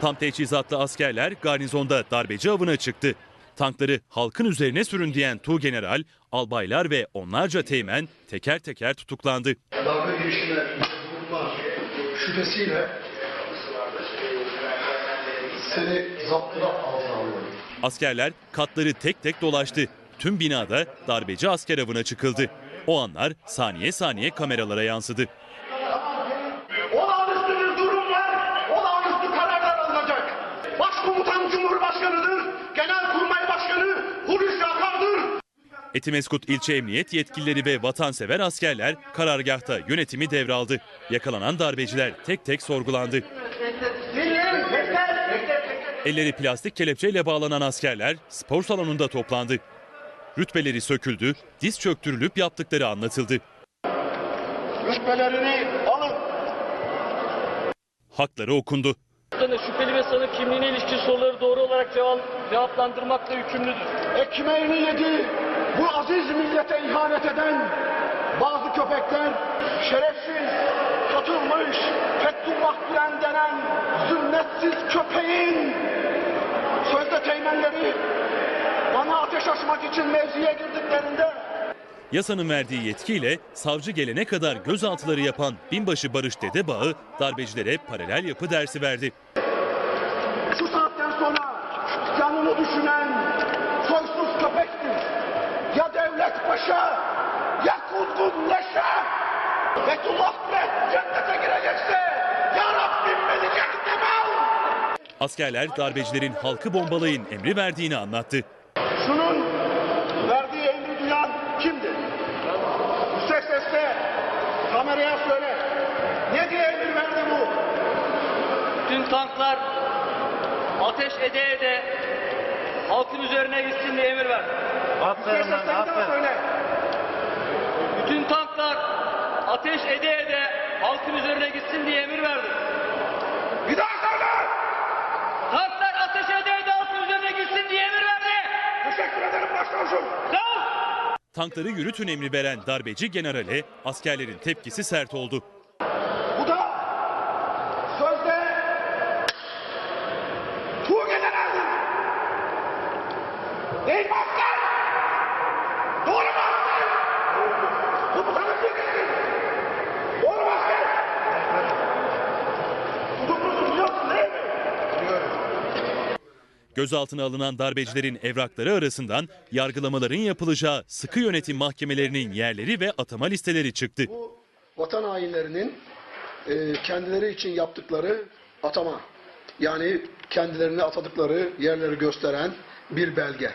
Tam teçhizatlı askerler garnizonda darbeci avına çıktı. Tankları halkın üzerine sürün diyen Tuğgeneral, albaylar ve onlarca teğmen teker teker tutuklandı. darbe girişimine bulunma şüphesiyle seni zaptıra altına. Askerler katları tek tek dolaştı. Tüm binada darbeci asker avına çıkıldı. O anlar saniye saniye kameralara yansıdı. Etimeskut ilçe emniyet yetkilileri ve vatansever askerler karargahta yönetimi devraldı. Yakalanan darbeciler tek tek sorgulandı. Elleri plastik kelepçeyle bağlanan askerler spor salonunda toplandı. Rütbeleri söküldü, diz çöktürülüp yaptıkları anlatıldı. Rütbelerini alın. Hakları okundu. Şüpheli ve sanık kimliğine ilişkin soruları doğru olarak cevap, cevaplandırmakla yükümlüdür. Ekmeğini yedi. Bu aziz millete ihanet eden bazı köpekler şerefsiz, satılmış, Fethullah Gülen denen zünnetsiz köpeğin sözde teğmenleri bana ateş açmak için mevziye girdiklerinde Yasanın verdiği yetkiyle savcı gelene kadar gözaltıları yapan binbaşı Barış Dedebağı darbecilere paralel yapı dersi verdi. şu saatten sonra canını düşünen paşa ya kuzgun leşe. Fethullah Gülen cennete girecekse ya Rabbim beni cehenneme al. Askerler darbecilerin halkı bombalayın emri verdiğini anlattı. Şunun verdiği emri duyan kimdi? Yüksek sesle kameraya söyle. Ne diye emir verdi bu? Tüm tanklar ateş ede ede halkın üzerine gitsin diye emir verdi. Yüksek sesle bir daha söyle. Bütün tanklar ateş ede ede halkın üzerine gitsin diye emir verdi. Bir daha söyle. Tanklar ateş ede ede halkın üzerine gitsin diye emir verdi. Teşekkür ederim başkomusun. Sağ ol. Tankları yürütün emri veren darbeci generale askerlerin tepkisi sert oldu. Bu da sözde Tuğ General'dir. Değil mi asker? Doğru mu asker? Komutanın bilgisi. Doğru mu asker? Tutuklusun biliyorsun değil mi? Gözaltına alınan darbecilerin evrakları arasından yargılamaların yapılacağı sıkı yönetim mahkemelerinin yerleri ve atama listeleri çıktı. Bu vatan hainlerinin e, kendileri için yaptıkları atama yani kendilerini atadıkları yerleri gösteren bir belge.